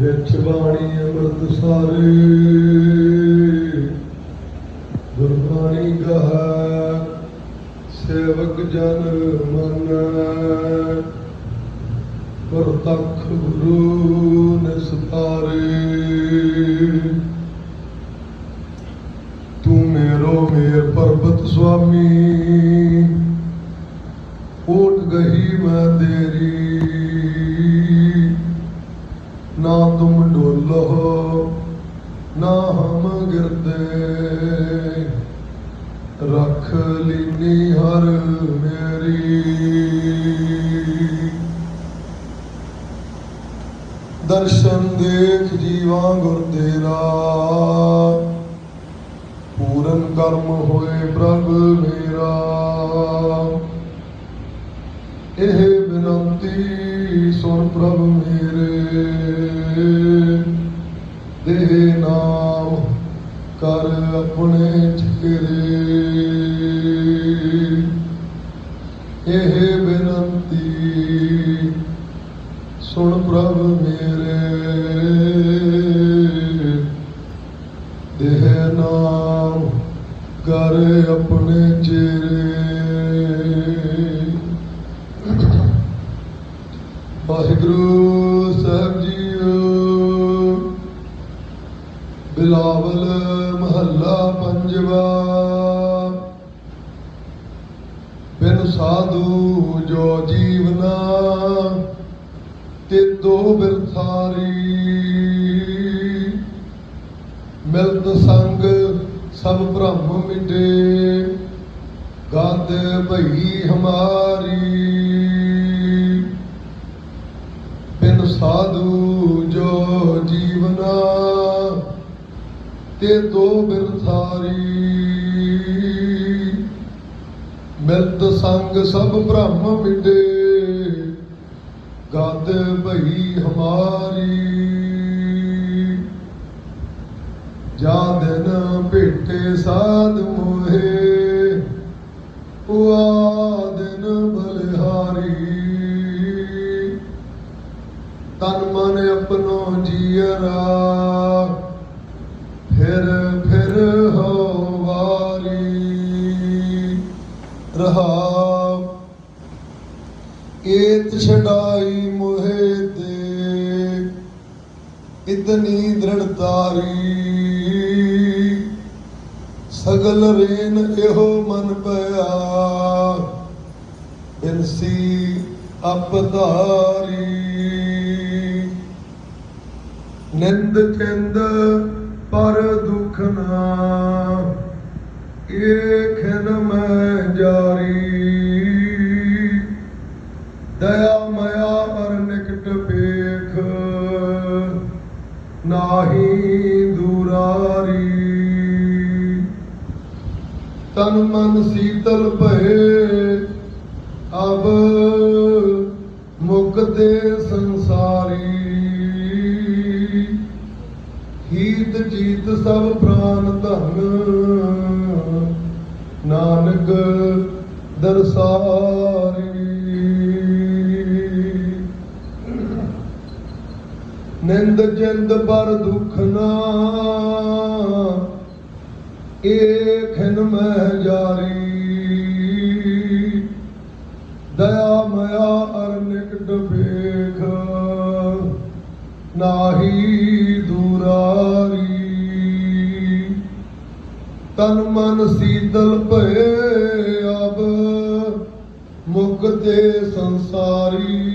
ਵਿੱਚ ਬਾਣੀ ਅੰਮ੍ਰਿਤ ਸਾਰੇ। ਗੁਰਬਾਣੀ ਗਾਹ, ਸੇਵਕ ਜਨ ਮਨ। ਪ੍ਰਤੱਖ ਗੁਰੂ ਨਿਸਤਾਰੇ। ਤੂੰ ਮੇਰੋ ਮੇਰ ਪਰਬਤ ਸੁਆਮੀ। ਕਹੀ ਮੈਂ ਤੇਰੀ। ਨਾ ਤੁਮ ਡੋਲੋ, ਨਾ ਹਮ ਗਿਰਦੇ। ਰੱਖ ਲੀਨੀ ਹਰ ਮੇਰੀ। ਦਰਸ਼ਨ ਦੇਖ ਜੀਵਾਂ ਗੁਰ ਤੇਰਾ। ਪੂਰਨ ਕਰਮ ਹੋਏ ਪ੍ਰਭ ਮੇਰਾ। ਇਹ ਬੇਨੰਤੀ ਸੁਣ ਪ੍ਰਭ ਮੇਰੇ। ਦੇਹ ਨਾਮ ਕਰ ਆਪਣੇ ਚਿਰੇ ਇਹ ਬੇਨੰਤੀ ਸੁਣ ਪ੍ਰਭ ਮੇਰੇ। ਦੇਹ ਨਾਮ ਕਰ ਆਪਣੇ ਚਿਰੇ ਬਿਨ ਸਾਧੂ ਜੋ ਜੀਵਨਾ ਤੇ ਦੋ ਬਿਰਥਾਰੀ ਮਿਲਤ ਸੰਗ ਸਭ ਭ੍ਰਮ ਮਿਟੇ, ਗੰਦ ਭਈ ਹਮਾਰੀ। ਬਿਨ ਸਾਧੂ ਜੋ ਜੀਵਨਾ ਤੇ ਦੋ ਬਿਰਥਾਰੀ ਮਿਲਤ ਸੰਗ ਸਭ ਭ੍ਰਮ ਮਿਟੇ ਗਦ ਭਈ ਹਮਾਰੀ। ਜਾ ਭੇਟੇ ਸਾਧ ਮੋਹੇ ਉਆ ਦਿਨ ਬਲਿਹਾਰੀ। ਤਨ ਮਨ ਆਪਣੋ ਜੀਅਰਾ, ਫਿਰ ਰਹਾ। ਏਤ ਛਡਾਈ ਮੋਹਿ ਤੇ, ਇਤਨੀ ਦ੍ਰਿੜਤਾਰੀ। ਸਗਲ ਰੇਨ ਇਹੋ ਮਨ ਪਿਆ ਬਿਨਸੀ ਅਪਧਾਰੀ। ਨਿੰਦ ਚੰਦ ਪਰ ਦੁਖ ਨਾ ਇਹ ਤਨ ਮਨ ਸੀਤਲ ਭਏ, ਅਬ ਮੁਕਤੇ ਸੰਸਾਰੀ। ਹੀਤ ਜੀਤ ਸਭ ਪ੍ਰਾਨ ਧਨ, ਨਾਨਕ ਦਰਸਾਰੀ। ਨਿੰਦ ਜਿੰਦ ਪਰ ਦੁਖ ਨਾ ਏਕ ਹਨ ਜਾਰੀ। ਦਇਆ ਮਇਆ ਅਰ ਨਿਕਟ ਨਾਹੀ ਦੂਰਾਰੀ। ਤਨ ਮਨ ਸੀਤਲ ਭਏ ਅਬ, ਮੁਕਤੇ ਸੰਸਾਰੀ।